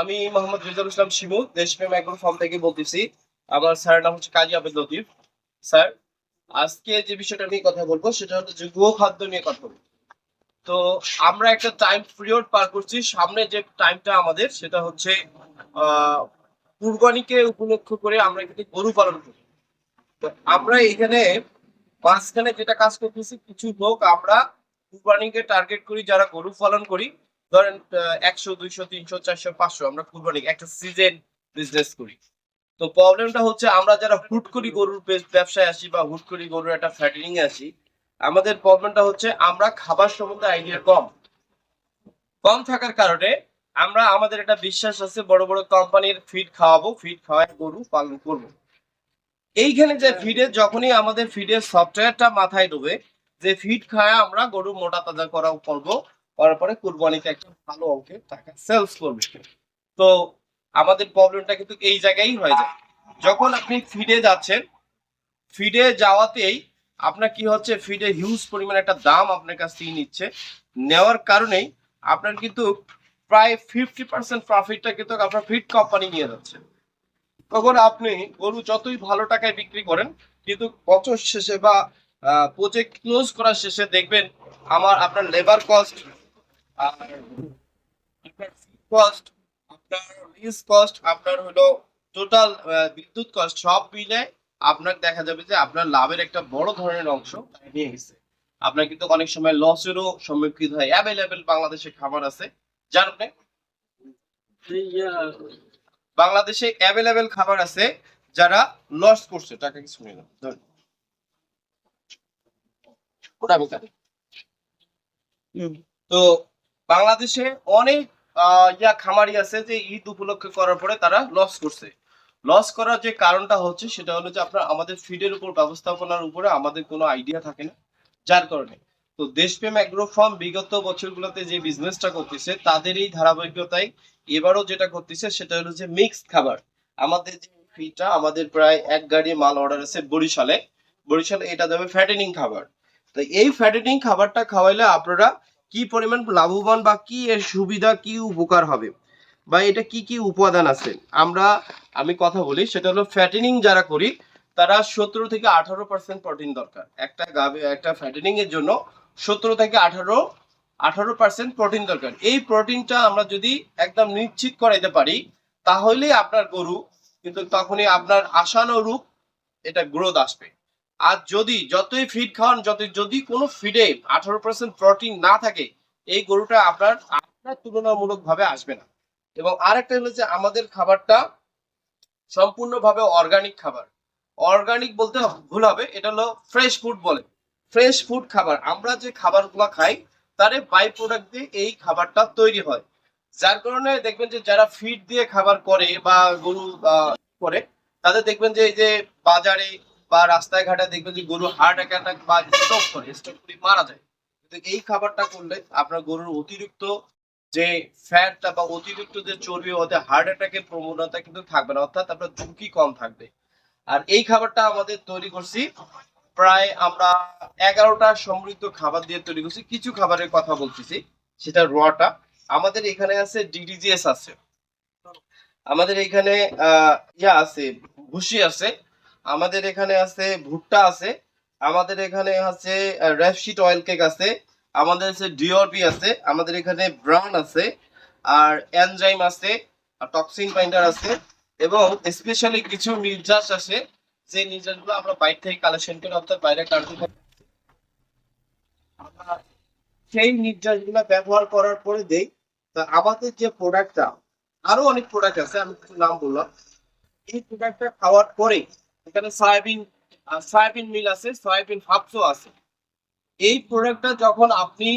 আমি মোহাম্মদ ইসলাম শিমু দেশপ্রেম থেকে বলতেছি। আমার স্যারের নাম হচ্ছে কাজী আবেদ লতিফ। স্যার, আজকে যে বিষয়টা নিয়ে কথা বলব, সেটা হচ্ছে খাদ্য নিয়ে কথা বলব। তো আমরা একটা টাইম পিরিয়ড পার করছি। সামনে যে টাইমটা আমাদের, সেটা হচ্ছে কুরবানিকে উপলক্ষ করে আমরা এখানে গরু পালন করি। তো আমরা এখানে মাঝখানে যেটা কাজ করতেছি, কিছু লোক আমরা কুরবানিকে টার্গেট করি, যারা গরু পালন করি। ধরেন একশো, দুইশো, তিনশো, চারশো, পাঁচশো, আমরা কুরবানি একটা সিজন বিজনেস করি। তো প্রবলেমটা হচ্ছে আমরা যারা হুট করি গরুর ব্যবসায় আসি বা হুট করি গরুর একটা ফ্যাটারিং আসি, আমাদের প্রবলেমটা হচ্ছে আমরা খাবার সম্বন্ধে আইডিয়া কম। কম থাকার কারণে আমরা, আমাদের একটা বিশ্বাস আছে, বড় বড় কোম্পানির ফিড খাওয়াবো ফিড খাওয়ায় গরু পালন করব। এইখানে যে ফিডে যখনই আমাদের ফিডের সফটওয়্যারটা মাথায় ঢুবে যে ফিড খায় আমরা গরু মোটা তাজা করা করব করার পরে কুরবানিতে একটা ভালো অঙ্কের টাকা সেলস করবে তো আমাদের প্রবলেমটা কিন্তু এই জায়গায় হয়ে যায়। যখন আপনি ফিডে যাচ্ছেন ফিডে যাওয়াতেই আপনার কি হচ্ছে ফিডে হিউজ পরিমাণ একটা দাম আপনার কাছ থেকে নিচ্ছে। নেওয়ার কারণেই আপনার কিন্তু প্রায় ফিফটি পার্সেন্ট প্রফিটটা কিন্তু আপনার ফিড কোম্পানি নিয়ে যাচ্ছে। তখন আপনি গরু যতই ভালো টাকায় বিক্রি করেন, কিন্তু বছর শেষে বা প্রজেক্ট ক্লোজ করার শেষে দেখবেন আমার, আপনার লেবার কস্ট আর আপনার কস্ট আপনার লিজ কস্ট আপনার হলো টোটাল বিদ্যুৎ কস্ট সব মিলে আপনার দেখা যাবে যে আপনার লাভের একটা বড় ধরনের অংশ নিয়ে গেছে আপনার কিন্তু অনেক সময় লসেরও সম্মুখীন হয়। অ্যাভেলেবেল বাংলাদেশে খাবার আছে। যার আপনি বাংলাদেশে অ্যাভেলেবেল খাবার আছে যারা লস করছে। টাকা কিছু নিয়ে কাটি। তো বাংলাদেশে অনেক ইয়া খামারি আছে যে ঈদ উপলক্ষে করার পরে তারা লস করছে। লস করার যে কারণটা হচ্ছে, সেটা হলো যে আপনার আমাদের ফিডের উপর, ব্যবস্থাপনার উপরে আমাদের কোনো আইডিয়া থাকে না, যার কারণে। তো দেশপ্রেম অ্যাগ্রো ফার্ম বিগত বছরগুলোতে যে বিজনেসটা করতেছে, তাদের এই ধারাবাহিকতায় এবারও যেটা করতেছে, সেটা হলো যে মিক্সড খাবার। আমাদের যে ফিডটা আমাদের প্রায় এক গাড়ি মাল অর্ডার আছে বরিশালে। বরিশালে এটা যাবে ফ্যাটেনিং খাবার। তো এই ফ্যাটেনিং খাবারটা খাওয়াইলে আপনারা কি পরিমাণ লাভবান বা কি এর সুবিধা, কি উপকার হবে? বা এটা কি কি উপাদান আছে? আমরা, আমি কথা বলি, সেটা হলো ফ্যাটেনিং যারা করি, তারা সতেরো থেকে আঠারো পার্সেন্ট প্রোটিন দরকার। একটা গাবে, একটা ফ্যাটেনিং এর জন্য সতেরো থেকে আঠারো আঠারো পার্সেন্ট প্রোটিন দরকার। এই প্রোটিনটা আমরা যদি একদম নিশ্চিত করাইতে পারি, তাহলেই আপনার গরু কিন্তু তখনই আপনার আশানুরূপ এটা গ্রোথ আসবে। আর যদি যতই ফিড খাওয়ান যত যদি কোনো ফিডে আঠারো পার্সেন্ট প্রোটিন না থাকে, এই গরুটা আপনার আপনার তুলনামূলক ভাবে আসবে না। এবং আরেকটা হলো যে আমাদের খাবারটা সম্পূর্ণভাবে অর্গানিক খাবার। অর্গানিক বলতে ভুল হবে, এটা হলো ফ্রেশ ফুড বলে। ফ্রেশ ফুড খাবার, আমরা যে খাবারগুলো খাই, তার বাই প্রোডাক্ট দিয়ে এই খাবারটা তৈরি হয়। যার কারণে দেখবেন যে যারা ফিড দিয়ে খাবার করে বা গরু করে, তাদের দেখবেন যে এই যে বাজারে বা রাস্তায় ঘাটে দেখবেন যে গরু হার্ট অ্যাটাক বা স্ট্রোক করে স্ট্রোক করে মারা যায়। কিন্তু এই খাবারটা করলে আপনার গরুর অতিরিক্ত যে ফ্যাটটা বা অতিরিক্ত যে চর্বি হতে হার্ট অ্যাটাকের প্রবণতা কিন্তু থাকবে না অর্থাৎ আপনার ঝুঁকি কম থাকবে। আর এই খাবারটা আমাদের তৈরি করছি প্রায় আমরা এগারোটা সমৃদ্ধ খাবার দিয়ে তৈরি করছি কিছু খাবারের কথা বলতেছি সেটা রটা আমাদের এখানে আছে ডিডিজিএস আছে। আমাদের এখানে আহ, ইয়া আছে ভুসি আছে আমাদের এখানে আছে ভুট্টা আছে, আমাদের এখানে আছে র্যাপশিট অয়েল কেক আছে, আমাদের আছে ডিওরবি আছে, আমাদের এখানে ব্রাউন আছে, আর এনজাইম আছে, আর টক্সিন বাইন্ডার আছে, এবং স্পেশালি কিছু নির্যাস আছে যে নির্যাসগুলো আমরা বাইরে থেকে কালেকশন করে অর্থাৎ বাইরে থেকে আমরা সেই নির্যাসগুলো ব্যবহার করার পরে দেই। তা আমাদের যে প্রোডাক্টটা আরও অনেক প্রোডাক্ট আছে, আমি কিছু নাম বললাম। এই প্রোডাক্টটা খাওয়ার পরে এখানে সয়াবিন সয়াবিন মিল আছে সয়াবিন আছে। এই প্রোডাক্টটা যখন আপনি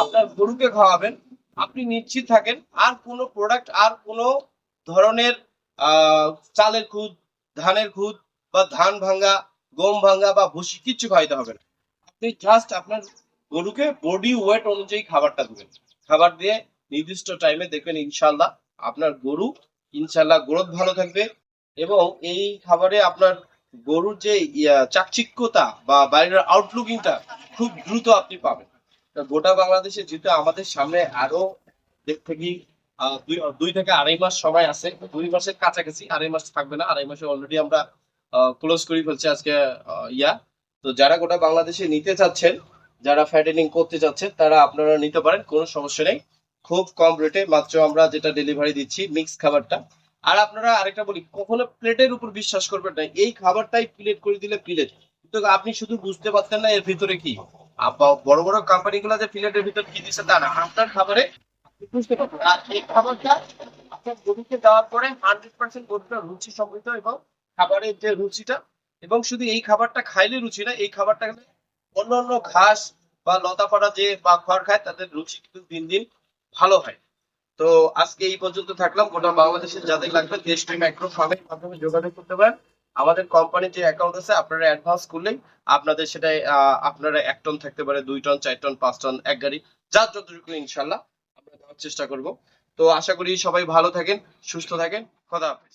আপনার গরুকে খাওয়াবেন, আপনি নিশ্চিত থাকেন, আর কোনো প্রোডাক্ট আর কোনো ধরনের চালের খুদ, ধানের খুদ, বা ধান ভাঙ্গা, গম ভাঙ্গা, বা ভুসি কিচ্ছু খাইতে হবে না। আপনি জাস্ট আপনার গরুকে বডি ওয়েট অনুযায়ী খাবারটা দেবেন। খাবার দিয়ে নির্দিষ্ট টাইমে দেখবেন ইনশাল্লাহ আপনার গরু ইনশাল্লাহ গ্রোথ ভালো থাকবে। এবং এই খাবারে আপনার গরুর যে চাকচিক্যতা বা বাইরের আউটলুকিংটা খুব দ্রুত আপনি পাবেন। গোটা বাংলাদেশে যেহেতু আমাদের সামনে আরও থেকে আহ, দুই থেকে আড়াই মাস সময় আছে দুই মাসের কাছাকাছি আড়াই মাস থাকবে না আড়াই মাসে অলরেডি আমরা ক্লোজ করে ফেলছি আজকে ইয়া। তো যারা গোটা বাংলাদেশে নিতে চাচ্ছেন যারা ফ্যাটেনিং করতে চাচ্ছেন তারা আপনারা নিতে পারেন কোনো সমস্যা নেই। খুব কম রেটে মাত্র আমরা যেটা ডেলিভারি দিচ্ছি মিক্স খাবারটা। আর আপনারা আরেকটা বলি, কখনো প্লেটের উপর বিশ্বাস করবেন না। এই খাবারটাই প্লেট করে দিলে প্লেট। কিন্তু আপনি শুধু বুঝতে পারতেন না এর ভিতরে কি। বড় বড় কোম্পানি গুলো যে প্লেটের ভিতর কি দিচ্ছে তা না। আপনার খাবারে বুঝতে এই খাবারটা হান্ড্রেড পার্সেন্ট রুচি সমৃদ্ধ এবং খাবারের যে রুচিটা, এবং শুধু এই খাবারটা রুচি এই খাবারটা খেলে অন্যান্য ঘাস বা লতাপাড়া যে বা খড় খায়, তাদের রুচি কিন্তু দিন দিন ভালো হয়। তো আজকে এই পর্যন্ত থাকলাম। গোটা বাংলাদেশের যাদের লাগবে দেশটি ম্যাক্রো ফার্মের মাধ্যমে যোগাযোগ করতে পারেন। আমাদের কোম্পানির যে অ্যাকাউন্ট আছে, আপনারা অ্যাডভান্স করলেই আপনাদের সেটাই আপনারা এক টন থাকতে পারে, দুই টন চার টন পাঁচ টন এক গাড়ি, যার যতটুকু ইনশাল্লাহ আমরা দেওয়ার চেষ্টা করব। তো আশা করি সবাই ভালো থাকেন, সুস্থ থাকেন। খোদা হাফেজ।